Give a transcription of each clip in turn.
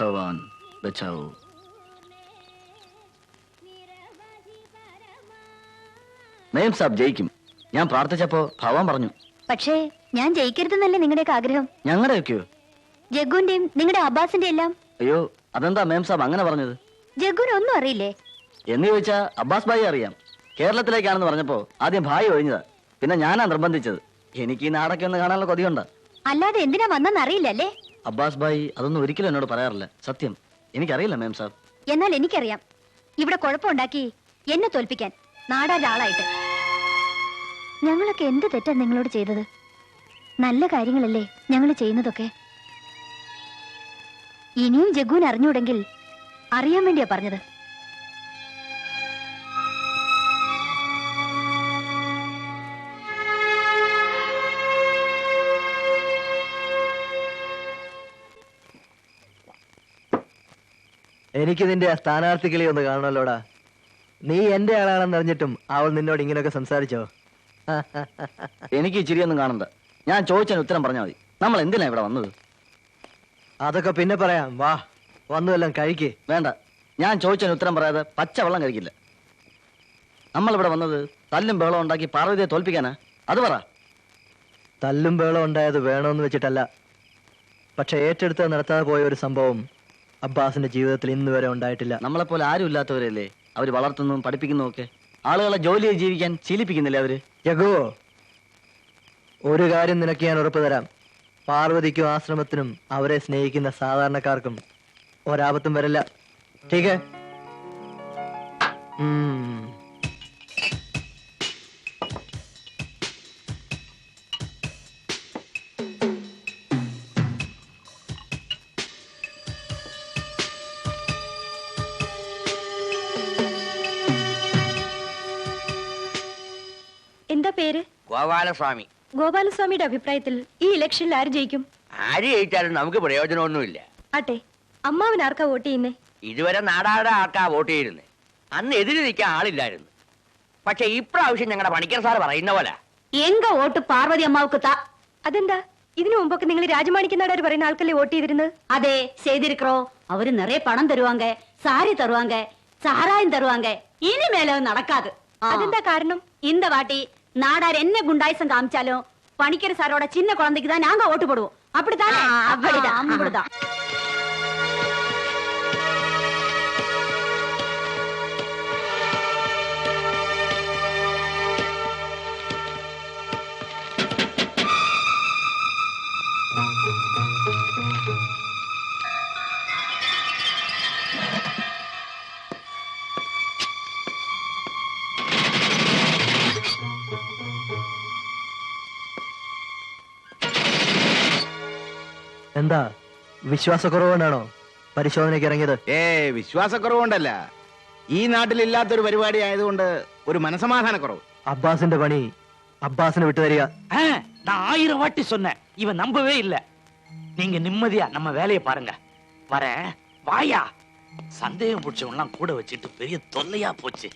ഭഗവാൻ ബച്ചാവോ. മേം സാബ് ജയിക്കും. ഞാൻ പ്രാർത്ഥിച്ചപ്പോ ഭഗവാൻ പറഞ്ഞു. പക്ഷേ ഞാൻ ജയിക്കരുതെന്നല്ലേ നിങ്ങളുടെയൊക്കെ ആഗ്രഹം? ഞങ്ങളുടെയൊക്കെയോ? ജഗ്ഗുവിന്റെയും നിങ്ങളുടെ അബ്ബാസിന്റെ എല്ലാം? അയ്യോ അതെന്താ മേം സാബ് അങ്ങനെ പറഞ്ഞത്? ജഗ്ഗുവിന് ഒന്നും അറിയില്ലേ? എന്ന് ചോദിച്ചാ അബ്ബാസ് ഭായി അറിയാം. കേരളത്തിലേക്കാണെന്ന് പറഞ്ഞപ്പോ ആദ്യം ഭായി ഒഴിഞ്ഞതാ. പിന്നെ ഞാനാ നിർബന്ധിച്ചത്. എനിക്ക് ഈ നാടൊക്കെ ഒന്ന് കാണാനുള്ള കൊതിയുണ്ട്? അല്ലാതെ എന്തിനാ വന്നെന്ന് അറിയില്ലല്ലേ? അബ്ബാസ് ഭായി അതൊന്നും ഒരിക്കലും എന്നോട് പറയാറില്ല. സത്യം. എനിക്കറിയില്ല മാം സാർ എന്നാൽ എനിക്കറിയാം. ഇവിടെ കുഴപ്പമുണ്ടാക്കി എന്നെ തോൽപ്പിക്കാൻ നാടാരാളായിട്ട്. ഞങ്ങളൊക്കെ എന്ത് തെറ്റാ നിങ്ങളോട് ചെയ്തത്? നല്ല കാര്യങ്ങളല്ലേ ഞങ്ങൾ ചെയ്യുന്നതൊക്കെ? ഇനിയും ജഗുവിന് അറിഞ്ഞൂടെങ്കിൽ അറിയാൻ വേണ്ടിയാ പറഞ്ഞത്. എനിക്ക് നിന്റെ ആ സ്ഥാനാർത്ഥി കിളി ഒന്ന് കാണണല്ലോടാ. നീ എന്റെ ആളാണെന്ന് അറിഞ്ഞിട്ടും അവൾ നിന്നോട് ഇങ്ങനെയൊക്കെ സംസാരിച്ചോ? എനിക്ക് ചിരിയൊന്നും കാണണ്ട. ഞാൻ ചോദിച്ചതിന് ഉത്തരം പറഞ്ഞാൽ മതി. നമ്മൾ എന്തിനാ ഇവിടെ വന്നത്? അതൊക്കെ പിന്നെ പറയാം. വാ വന്നു എല്ലാം കഴിക്കേ. വേണ്ട. ഞാൻ ചോദിച്ചതിന് ഉത്തരം പറയാതെ പച്ച വെള്ളം കഴിക്കില്ല. നമ്മളിവിടെ വന്നത് തല്ലും ബഹളം ഉണ്ടാക്കി പാർവതിയെ തോൽപ്പിക്കാനാ. അത് പറ. തല്ലും ബേളം ഉണ്ടായത് വേണമെന്ന് വെച്ചിട്ടല്ല. പക്ഷെ ഏറ്റെടുത്ത് നടത്താതെ പോയ ഒരു സംഭവം അബ്ബാസിന്റെ ജീവിതത്തിൽ ഇന്ന് വരെ ഉണ്ടായിട്ടില്ല. നമ്മളെ പോലെ ആരും ഇല്ലാത്തവരല്ലേ അവർ വളർത്തുന്നതും പഠിപ്പിക്കുന്നു ഒക്കെ ആളുകളെ ജോലിയിൽ ജീവിക്കാൻ ശീലിപ്പിക്കുന്നില്ലേ അവർ? ജഗോ ഒരു കാര്യം നിനക്ക് ഞാൻ ഉറപ്പു തരാം. പാർവതിക്കും ആശ്രമത്തിനും അവരെ സ്നേഹിക്കുന്ന സാധാരണക്കാർക്കും ഒരാപത്തും വരില്ല. है എന്താ ഗോപാലസ്വാമി ഗോപാലസ്വാമിയുടെ അഭിപ്രായത്തിൽ ഈ ഇലക്ഷനിൽ ആര് ജയിക്കും ആര് ജയിച്ചാലും നമുക്ക് പ്രയോജനമൊന്നുമില്ല ആട്ടെ അമ്മാവൻ ആർക്കാ വോട്ട് ചെയ്യുന്നേ ഇതുവരെ നാടാടെ ആൾക്കാ വോട്ട് ചെയ്തിരുന്നത് അന്ന് എതിര് നിൽക്കാൻ ആളില്ലായിരുന്നു പക്ഷെ ഇപ്രാവശ്യം ഞങ്ങളുടെ പണിക്കർ സാർ പറയുന്ന പോലെ എങ്ക വോട്ട് പാർവതി അമ്മാവുക്ക് താ അതെന്താ ഇതിനു മുമ്പൊക്കെ നിങ്ങൾ രാജമാണിക്കനാടാർ പറയുന്ന ആൾക്കല്ലേ വോട്ട് ചെയ്തിരുന്നത് அதே செய்திருக்கிறோம் அவரு நிறைய பணம் தருவாங்க சாரி தருவாங்க சாராயம் தருவாங்க இனிமேல அது நடக்காது ஆ. അതെന്താ കാരണം இந்த வாட்டி நாடார் என்ன குண்டாயசம் காமிச்சாலும் பணிக்கிற சாரோட சின்ன குழந்தைக்கு தான் நாங்க ஓட்டு போடுவோம் அப்படித்தானே அப்படிதான் அப்படிதான் എന്താ വിശ്വാസക്കുറവുകൊണ്ടാണോ പരിശോധനയ്ക്ക് ഇറങ്ങിയത് ഏ വിശ്വാസക്കുറവുണ്ടല്ല ഈ നാട്ടിലില്ലാത്തൊരു പരിപാടി ആയതുകൊണ്ട് ഒരു മനസമാധാനക്കുറവ് അബ്ബാസിന്റെ പണി അബ്ബാസിന് വിട്ടുതരിക ஆ, நான் ஆயிரம் வாட்டி சொன்னேன் இவன் நம்பவே இல்ல நீங்க நிம்மதியா நம்ம வேலையை பாருங்க வரேன் வாயா சந்தேகம் பிடிச்சவன்லாம் கூட வச்சுட்டு பெரிய தொல்லையா போச்சு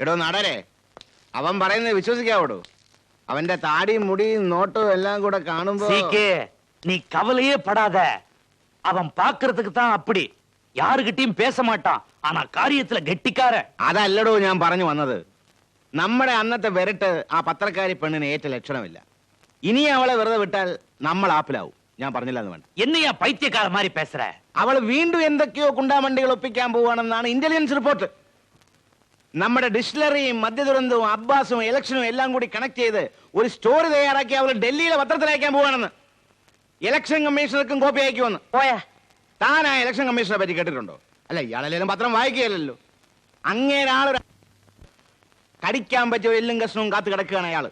എടോ നടരെ അവൻ പറയുന്നത് വിശ്വസിക്കാവോടോ അവന്റെ താടിയും മുടിയും നോട്ടവും എല്ലാം കൂടെ കാണുമ്പോ சீக்கே நீ கவலையே படாத அவன் பாக்குறதுக்கு தான் அப்படி யாருகிட்டயும் பேச மாட்டான் ஆனா காரியத்துல கெட்டிக்காரன் അതല്ലടോ ഞാൻ പറഞ്ഞു വന്നത് നമ്മുടെ അന്നത്തെ വിരട്ട് ആ പത്രക്കാരി പെണ്ണിന് ഏറ്റ ലക്ഷണമില്ല ഇനി അവളെ വെറുതെ വിട്ടാൽ നമ്മൾ ആപ്പിലാവും ഞാൻ പറഞ്ഞില്ല എന്ന് വേണ്ട என்னையா பைத்தியக்கார மாதிரி பேசுற അവൾ വീണ്ടും എന്തൊക്കെയോ കുണ്ടാമണ്ടികൾ ഒപ്പിക്കാൻ പോവാണെന്നാണ് ഇന്റലിജൻസ് റിപ്പോർട്ട് നമ്മുടെ ഡിസ്റ്റിലറിയും മദ്യദുരന്തവും അബ്ബാസും ഇലക്ഷനും എല്ലാം കൂടി കണക്ട് ചെയ്ത് ഒരു സ്റ്റോറി തയ്യാറാക്കി അവൾ ഡൽഹിയിലെ പത്രത്തിൽ അയക്കാൻ പോവാണെന്ന് ഇലക്ഷൻ കമ്മീഷണർക്കും കോപ്പി അയക്കുമെന്ന് போயா താൻ ആ ഇലക്ഷൻ കമ്മീഷണറെ പറ്റി കേട്ടിട്ടുണ്ടോ അല്ല ഇയാളെല്ലാം പത്രം വായിക്കുകയല്ലോ അങ്ങേരാളൊരു കടിക്കാൻ പറ്റിയ ഒരു എല്ലും കഷ്ണവും കാത്തു കിടക്കുകയാണ് അയാള്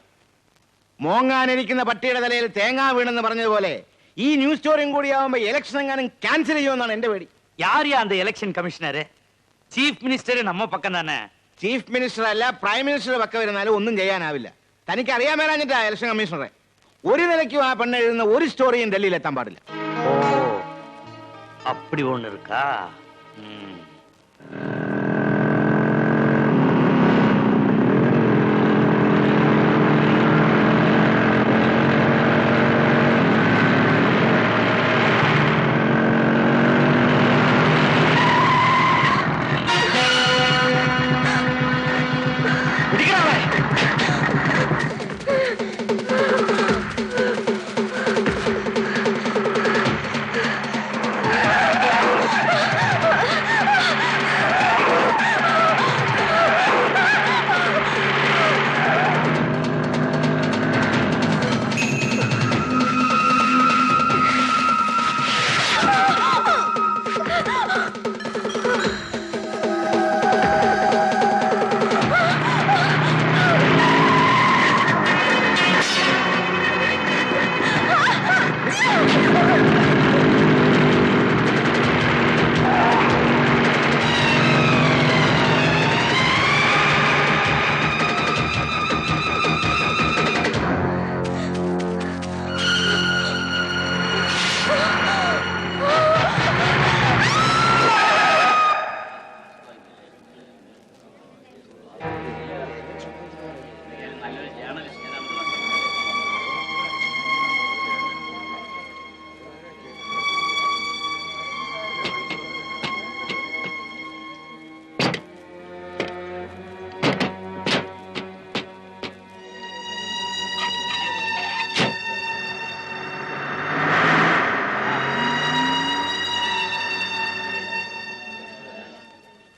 മോങ്ങാനിരിക്കുന്ന പട്ടിയുടെ തലയിൽ തേങ്ങാ വീണെന്ന് പറഞ്ഞതുപോലെ ഈ ന്യൂസ് സ്റ്റോറിയും കൂടി ആവുമ്പോ ഇലക്ഷൻ എങ്ങാനും ക്യാൻസൽ ചെയ്യുമെന്നാണ് എന്റെ പേടി யார் அந்த எலெக்ஷன் கமிஷனர் சீஃப் மினிஸ்டர் நம்ம பக்கம் தானே ചീഫ് മിനിസ്റ്റർ അല്ല പ്രൈം മിനിസ്റ്റർ പക്ക വരുന്നാലും ഒന്നും ചെയ്യാനാവില്ല തനിക്ക് അറിയാൻ മേലാഞ്ഞിട്ടാ ഇലക്ഷൻ കമ്മീഷണറെ ഒരു നിലയ്ക്കും ആ പെണ്ണ് എഴുതുന്ന ഒരു സ്റ്റോറിയും ഡൽഹിയിൽ എത്താൻ പാടില്ല ஓ அப்படி ஒண்ணு இருக்கா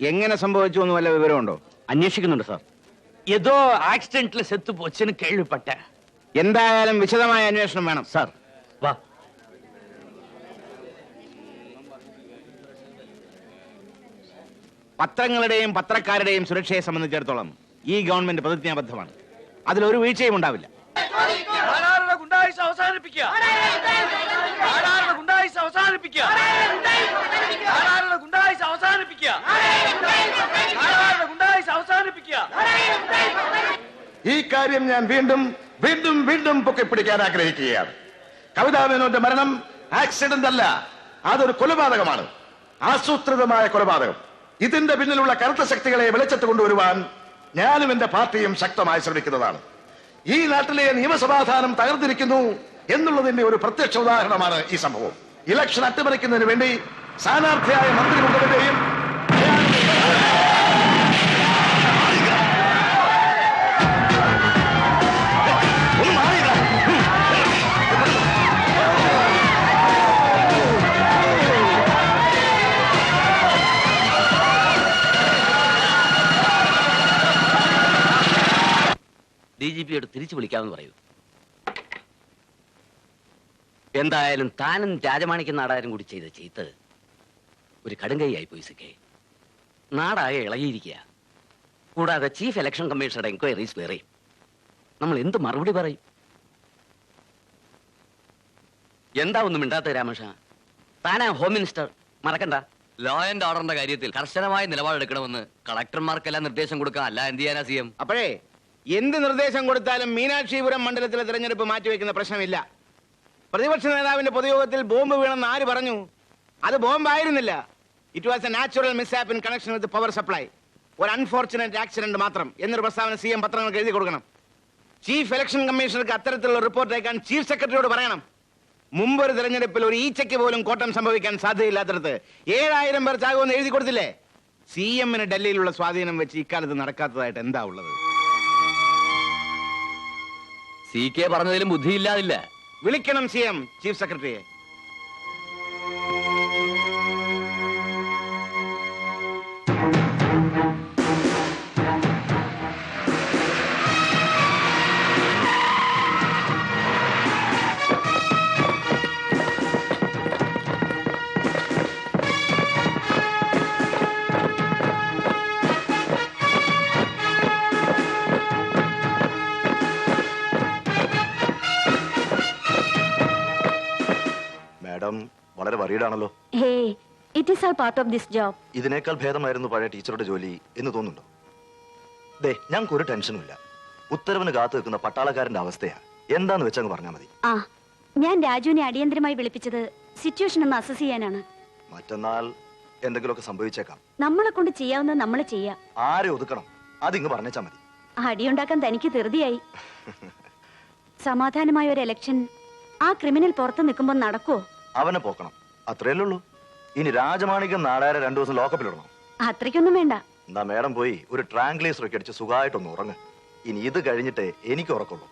എങ്ങനെ സംഭവിച്ചു എന്ന് വല്ല വിവരമുണ്ടോ? അന്വേഷിക്കുന്നുണ്ട് സാർ. ഏതോ ആക്സിഡന്റിൽ സെത്തു പൊച്ചിന് കേൾവിപ്പെട്ട. എന്തായാലും വിശദമായ അന്വേഷണം വേണം. സാർ വാ. പത്രങ്ങളുടെയും പത്രക്കാരുടെയും സുരക്ഷയെ സംബന്ധിച്ചിടത്തോളം ഈ ഗവൺമെന്റ് പ്രതിജ്ഞാബദ്ധമാണ്. അതിലൊരു വീഴ്ചയും ഉണ്ടാവില്ല. അവസാനിപ്പിക്കുക? ഈ കാര്യം ഞാൻ വീണ്ടും വീണ്ടും വീണ്ടും പൊക്കിപ്പിടിക്കാൻ ആഗ്രഹിക്കുകയാണ്. കവിതാ മേനോന്റെ മരണം ആക്സിഡന്റ് അല്ല അതൊരു കൊലപാതകമാണ്. ആസൂത്രിതമായ കൊലപാതകം. ഇതിന്റെ പിന്നിലുള്ള കറുത്ത ശക്തികളെ വെളിച്ചത്ത് കൊണ്ടുവരുവാൻ ഞാനും എന്റെ പാർട്ടിയും ശക്തമായി ശ്രമിക്കുന്നതാണ്. ഈ നാട്ടിലെ നിയമസമാധാനം തകർന്നിരിക്കുന്നു എന്നുള്ളതിന്റെ ഒരു പ്രത്യക്ഷ ഉദാഹരണമാണ് ഈ സംഭവം. ഇലക്ഷൻ അട്ടിമറിക്കുന്നതിന് വേണ്ടി സ്ഥാനാർത്ഥിയായ മന്ത്രി തിരിച്ചു വിളിക്കാമെന്ന് പറയൂ. എന്തായാലും താനും രാജമാണിക്യം നാടാരും കൂടി ചെയ്ത ചീത്ത് ഒരു കടുങ്കൈയായി പോയി സിക്കേ. നാടാകെ ഇളകിയിരിക്കുക. കൂടാതെ ചീഫ് ഇലക്ഷൻ കമ്മീഷണറുടെ എൻക്വയറീസ് വേറെ. നമ്മൾ എന്ത് മറുപടി പറയും? എന്താ ഒന്നും മിണ്ടാത്ത രാമേഷ? താനാ ഹോം മിനിസ്റ്റർ. മറക്കണ്ട. ലോ ആൻഡ് ഓർഡറിന്റെ കാര്യത്തിൽ കർശനമായ നിലപാടെടുക്കണമെന്ന് കളക്ടർമാർക്കെല്ലാം നിർദ്ദേശം കൊടുക്കാം അല്ല എന്ത് ചെയ്യാനാ സി എം? അപ്പോഴേ എന്ത് നിർദ്ദേശം കൊടുത്താലും മീനാക്ഷിപുരം മണ്ഡലത്തിലെ തെരഞ്ഞെടുപ്പ് മാറ്റിവെക്കുന്ന പ്രശ്നമില്ല. പ്രതിപക്ഷ നേതാവിന്റെ പൊതുയോഗത്തിൽ ബോംബ് വീണെന്ന് ആര് പറഞ്ഞു? അത് ബോംബായിരുന്നില്ല. It was a natural mishap in connection with power supply ഒരു അൺഫോർച്ചുനേറ്റ് ആക്സിഡന്റ് മാത്രം. എന്നൊരു പ്രസ്താവന സി എം പത്രങ്ങൾക്ക് എഴുതി കൊടുക്കണം. ചീഫ് ഇലക്ഷൻ കമ്മീഷണർക്ക് അത്തരത്തിലുള്ള റിപ്പോർട്ട് അയക്കാൻ ചീഫ് സെക്രട്ടറിയോട് പറയണം. മുമ്പ് ഒരു തെരഞ്ഞെടുപ്പിൽ ഒരു ഈച്ചയ്ക്ക് പോലും കോട്ടം സംഭവിക്കാൻ സാധ്യതയില്ലാത്തടത്ത് ഏഴായിരം പേർ ചാകുമെന്ന് എഴുതി കൊടുത്തില്ലേ? സി എമ്മിന് ഡൽഹിയിലുള്ള സ്വാധീനം വെച്ച് ഇക്കാലത്ത് നടക്കാത്തതായിട്ട് എന്താ ഉള്ളത്? സി കെ പറഞ്ഞതിലും ബുദ്ധിയില്ലാതില്ല. വിളിക്കണം സി എം ചീഫ് സെക്രട്ടറിയെ. വറീഡാണല്ലോ hey it is all part of this job ഇതിനേക്കാൾ ഭേദമായിരുന്നു പഴയ ടീച്ചറുടെ ജോലി എന്ന് തോന്നുന്നുണ്ടോ? ദേ ഞങ്ങൾക്ക് ഒരു ടെൻഷനും ഇല്ല ഉത്തരവിന് കാത്തു നിൽക്കുന്ന പട്ടാളക്കാരന്റെ അവസ്ഥയാ എന്താന്ന് വെച്ചങ്ങ് പറഞ്ഞാൽ മതി. ആ ഞാൻ രാജുവിനെ അടിയന്തരമായി വിളിപ്പിച്ചത് സിറ്റുവേഷൻ ഒന്ന് അസസ് ചെയ്യാനാണ്. മറ്റന്നാൾ എന്തെങ്കിലുമൊക്കെ സംഭവിച്ചേക്കാം. നമ്മളെ കൊണ്ട് ചെയ്യാവുന്നത് നമ്മൾ ചെയ്യാം. ആരെ ഒതുക്കണം? അതിങ്ങ് പറഞ്ഞേച്ചാ മതി. അടിയുണ്ടാക്കാൻ തനിക്ക് ധൃതിയായി. സമാധാനമായ ഒരു എലക്ഷൻ ആ ക്രിമിനൽ പുറത്ത് നിൽക്കുമ്പോൾ നടക്കുവോ? അവനെ പോക്കണം. അത്രയല്ലേ ഉള്ളൂ ഇനി രാജമാണിക്കും നാടാരെ രണ്ടു ദിവസം ലോക്കപ്പിലിടണം അത്രയ്ക്കൊന്നും വേണ്ട. എന്നാ മേഡം പോയി ഒരു ട്രാങ്ക്ലേസർ ഒക്കെ അടിച്ച് സുഖമായിട്ടൊന്ന് ഉറങ്ങ്. ഇനി ഇത് കഴിഞ്ഞിട്ടേ എനിക്ക് ഉറക്കുള്ളൂ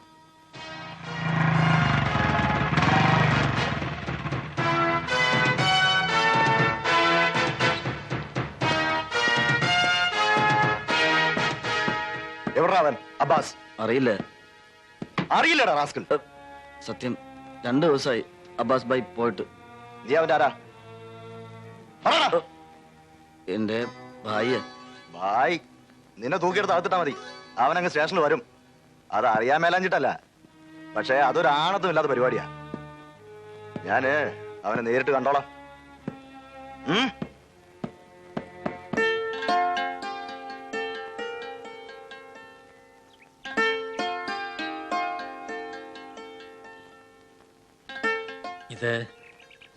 എവിടാ അവൻ? അബ്ബാസ്. അറിയില്ല. അറിയില്ലടാ റാസ്കൽ. സത്യം രണ്ടു ദിവസമായി അബ്ബാസ് ബൈ പോയിട്ട്. നീ അവന്റെ ആരാ പറയടാ. എന്റെ ഭാര്യ. ബായ് നിന്നെ തൂക്കിയെടുത്ത് അകത്തിട്ടാ മതി. അവനങ്ങ് സ്റ്റേഷനിൽ വരും. അത് അറിയാൻ മേലാഞ്ഞിട്ടല്ല. പക്ഷേ അതൊരു ആണത്തും ഇല്ലാത്ത പരിപാടിയാ. ഞാൻ അവനെ നേരിട്ട് കണ്ടോളാം? ഇത്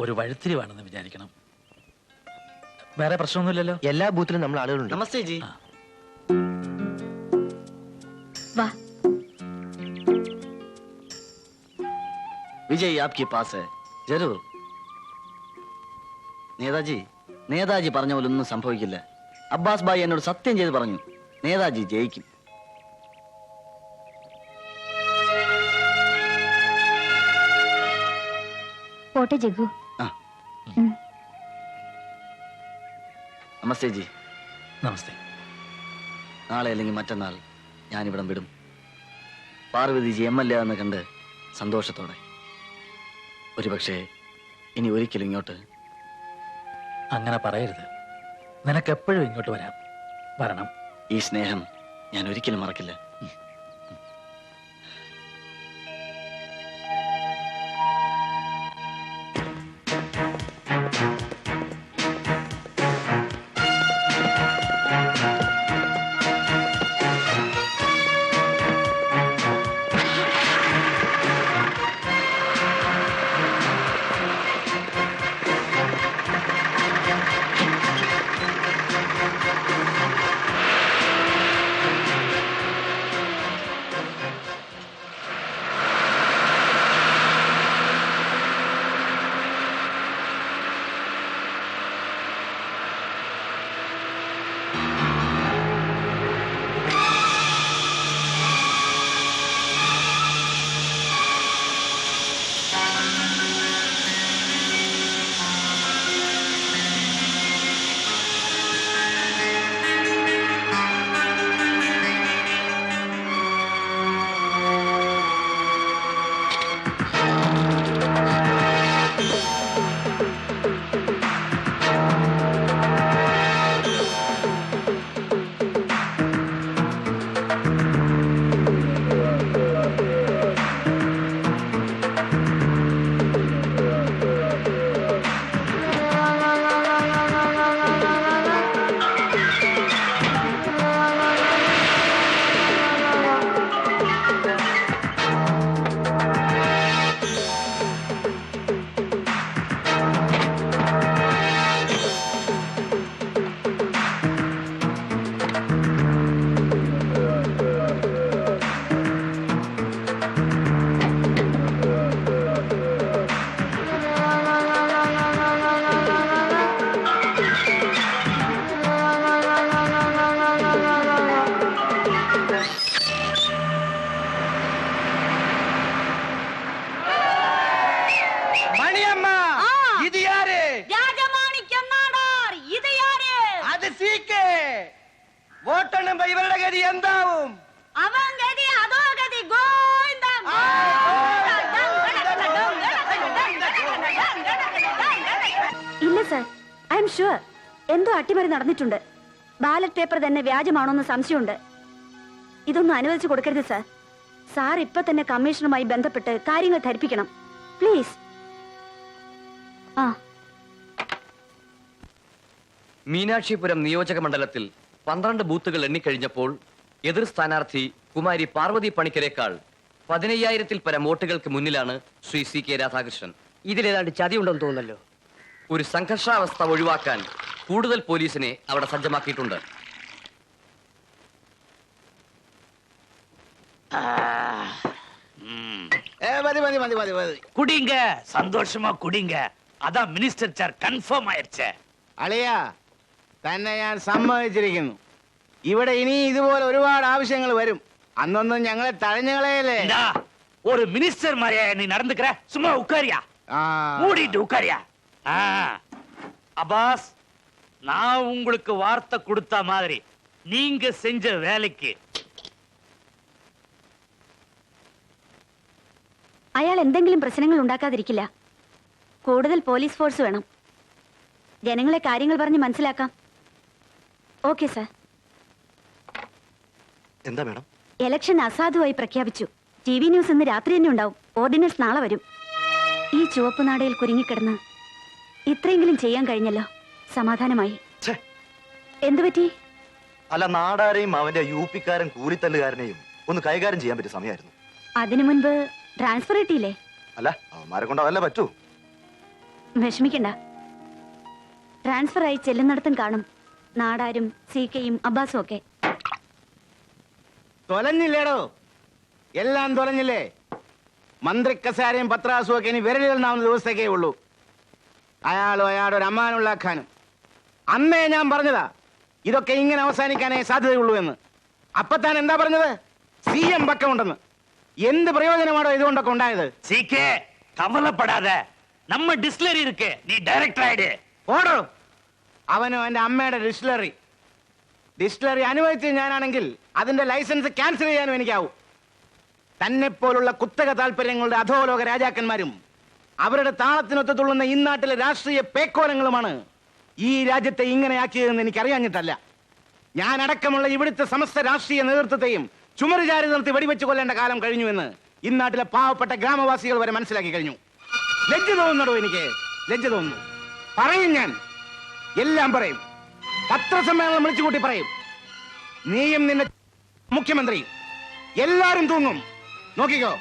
ഒരു വഴുത്തിരിവാണെന്ന് വിചാരിക്കണം. വേറെ പ്രശ്നമൊന്നുമില്ലല്ലോ? എല്ലാ ബൂത്തിലും നമ്മൾ ആളുകളുണ്ട്. നമസ്തേ ജി. വാ. വിജയ് ആപ്കി പാസ്. ജരൂർ നേതാജി നേതാജി പറഞ്ഞ പോലെ ഒന്നും സംഭവിക്കില്ല. അബ്ബാസ് ഭായി എന്നോട് സത്യം ചെയ്ത് പറഞ്ഞു. നേതാജി ജയിക്കും. പോട്ടെ ജഗ്ഗു. നമസ്തേ ജി. നമസ്തേ. നാളെ അല്ലെങ്കിൽ മറ്റന്നാൾ ഞാനിവിടം വിടും. പാർവതിജി എം എൽ എ എന്ന് കണ്ട് സന്തോഷത്തോടെ. ഒരുപക്ഷെ ഇനി ഒരിക്കലും ഇങ്ങോട്ട് അങ്ങനെ പറയരുത്. നിനക്കെപ്പോഴും ഇങ്ങോട്ട് വരാം. വരണം. ഈ സ്നേഹം ഞാൻ ഒരിക്കലും മറക്കില്ല. I am sure. എന്തോ അട്ടിമറി നടന്നിട്ടുണ്ട്. ബാലറ്റ് പേപ്പർ തന്നെ വ്യാജമാണോന്ന് സംശയമുണ്ട്. ഇതൊന്നും അനുവദിച്ചു കൊടുക്കരുത് സാർ. സാർ ഇപ്പൊ തന്നെ കമ്മീഷണറുമായി ബന്ധപ്പെട്ട് കാര്യങ്ങൾ ധരിപ്പിക്കണം. പ്ലീസ്. ആ. മീനാക്ഷിപുരം നിയോജക മണ്ഡലത്തിൽ പന്ത്രണ്ട് ബൂത്തുകൾ എണ്ണിക്കഴിഞ്ഞപ്പോൾ എതിർ സ്ഥാനാർത്ഥി കുമാരി പാർവതി പണിക്കരേക്കാൾ പതിനയ്യായിരത്തിൽ പരം വോട്ടുകൾക്ക് മുന്നിലാണ് ശ്രീ സി കെ രാധാകൃഷ്ണൻ. ഇതിലേതാണ്ട് ചതിയുണ്ടെന്ന് തോന്നല്ലോ ഒരു സംഘർഷാവസ്ഥ ഒഴിവാക്കാൻ കൂടുതൽ പോലീസിനെ അവിടെ സജ്ജമാക്കിയിട്ടുണ്ട് ഏ, മതി മതി മതി മതി മതി குடிங்க சந்தோஷமா குடிங்க அதான் மினிஸ்டர் சார் கன்ஃபார்ம் ஆயிருச்சே അളിയ തന്നെ ഞാൻ സമ്മതിച്ചിരിക്കുന്നു ഇവിടെ ഇനി ഇതുപോലെ ഒരുപാട് ആവശ്യങ്ങൾ വരും അന്നൊന്നും ഞങ്ങളെ തഴഞ്ഞുകളയല്ലേ இந்தா, ஒரு மினிஸ்டர் மாதிரியா நீ நடந்துக்கிற சும்மா உட்காரியா ആ மூடிட்டு உட்காரியா ஆ. அப்பாஸ் நான் உங்களுக்கு வார்த்தை கொடுத்த மாதிரி நீங்க செஞ்ச வேலைக்கு അയാൾ എന്തെങ്കിലും പ്രശ്നങ്ങൾ ഉണ്ടാക്കാതിരിക്കില്ല കൂടുതൽ പോലീസ് ഫോഴ്സ് വേണം ജനങ്ങളെ കാര്യങ്ങൾ പറഞ്ഞ് മനസ്സിലാക്കാം ഓക്കെ സാർ എന്താ മേഡം ഇലക്ഷൻ അസാധുവായി പ്രഖ്യാപിച്ചു ടി വി ന്യൂസ് ഇന്ന് രാത്രി തന്നെ ഉണ്ടാവും ഓർഡിനൻസ് നാളെ വരും ഈ ചുവപ്പ് നാടയിൽ കുരുങ്ങിക്കിടന്ന് ഇത്രയെങ്കിലും ചെയ്യാൻ കഴിഞ്ഞല്ലോ. സമാധാനമായി. എന്തുപറ്റി എന്തു പറ്റി? അല്ല നാടാരെയും അവന്റെ യു പിക്കാരൻ കൂലിത്തല്ലുകാരനെയും ഒന്ന് കൈകാര്യം ചെയ്യാൻ പറ്റിയ സമയമായിരുന്നു. അതിനു മുൻപ് ട്രാൻസ്ഫർ കിട്ടിയില്ലേ? അല്ല അവന്മാരെ കൊണ്ട് അതല്ല പറ്റൂ. വിഷമിക്കണ്ട. ട്രാൻസ്ഫർ ആയി ചെല്ലുന്നിടത്തും കാണും നാടാരും സി കെയും അബ്ബാസും ഒക്കെ. തൊലഞ്ഞില്ലേടോ? എല്ലാം തൊലഞ്ഞില്ലേ? മന്ത്രി കസാരയും പത്രാസും ഒക്കെ ഇനി വിരലിൽ നാവുന്ന ദിവസത്തേക്കേ ഉള്ളൂ. അയാളും അയാളുടെ ഒരു അമ്മാനുള്ള ഖാനും അന്നേ ഞാൻ പറഞ്ഞതാ ഇതൊക്കെ ഇങ്ങനെ അവസാനിക്കാനേ സാധ്യതയുള്ളൂ എന്ന്. അപ്പൊ താൻ എന്താ പറഞ്ഞത്? സി എം പക്കമുണ്ടെന്ന്. എന്ത് പ്രയോജനമാണോ ഇതുകൊണ്ടൊക്കെ ഉണ്ടായത്? സി കെ കവലപ്പെടാതെ. നമ്മ ഡിസ്ലറി ഇരിക്കെ നീ ഡയറക്ടർ ആയിട്ട് ഓടോ. അവനും എന്റെ അമ്മയുടെ ഡിസ്ലറി ഡിസ്ലറി അനുവദിച്ച് ഞാനാണെങ്കിൽ അതിന്റെ ലൈസൻസ് ക്യാൻസൽ ചെയ്യാനും എനിക്കാവും. തന്നെ പോലുള്ള കുത്തക താല്പര്യങ്ങളുടെ അധോലോക രാജാക്കന്മാരും അവരുടെ താളത്തിനൊത്ത് തുള്ളുന്ന ഇന്നാട്ടിലെ രാഷ്ട്രീയ പേക്കോലങ്ങളുമാണ് ഈ രാജ്യത്തെ ഇങ്ങനെയാക്കിയതെന്ന് എനിക്കറിയാഞ്ഞിട്ടല്ല. ഞാൻ അടക്കമുള്ള ഇവിടുത്തെ സമസ്ത രാഷ്ട്രീയ നേതൃത്വത്തെയും ചുമരുചാരി നിർത്തി വെടിവെച്ച് കൊല്ലേണ്ട കാലം കഴിഞ്ഞുവെന്ന് ഇന്നാട്ടിലെ പാവപ്പെട്ട ഗ്രാമവാസികൾ വരെ മനസ്സിലാക്കി കഴിഞ്ഞു. ലജ്ജ തോന്നുന്നടോ എനിക്ക്? ലജ്ജ തോന്നുന്നു. പറയും ഞാൻ. എല്ലാം പറയും. പത്രസമ്മേളനം വിളിച്ചു കൂട്ടി പറയും. നീയും നിന്റെ മുഖ്യമന്ത്രി. എല്ലാരും തൂങ്ങും. നോക്കിക്കോ.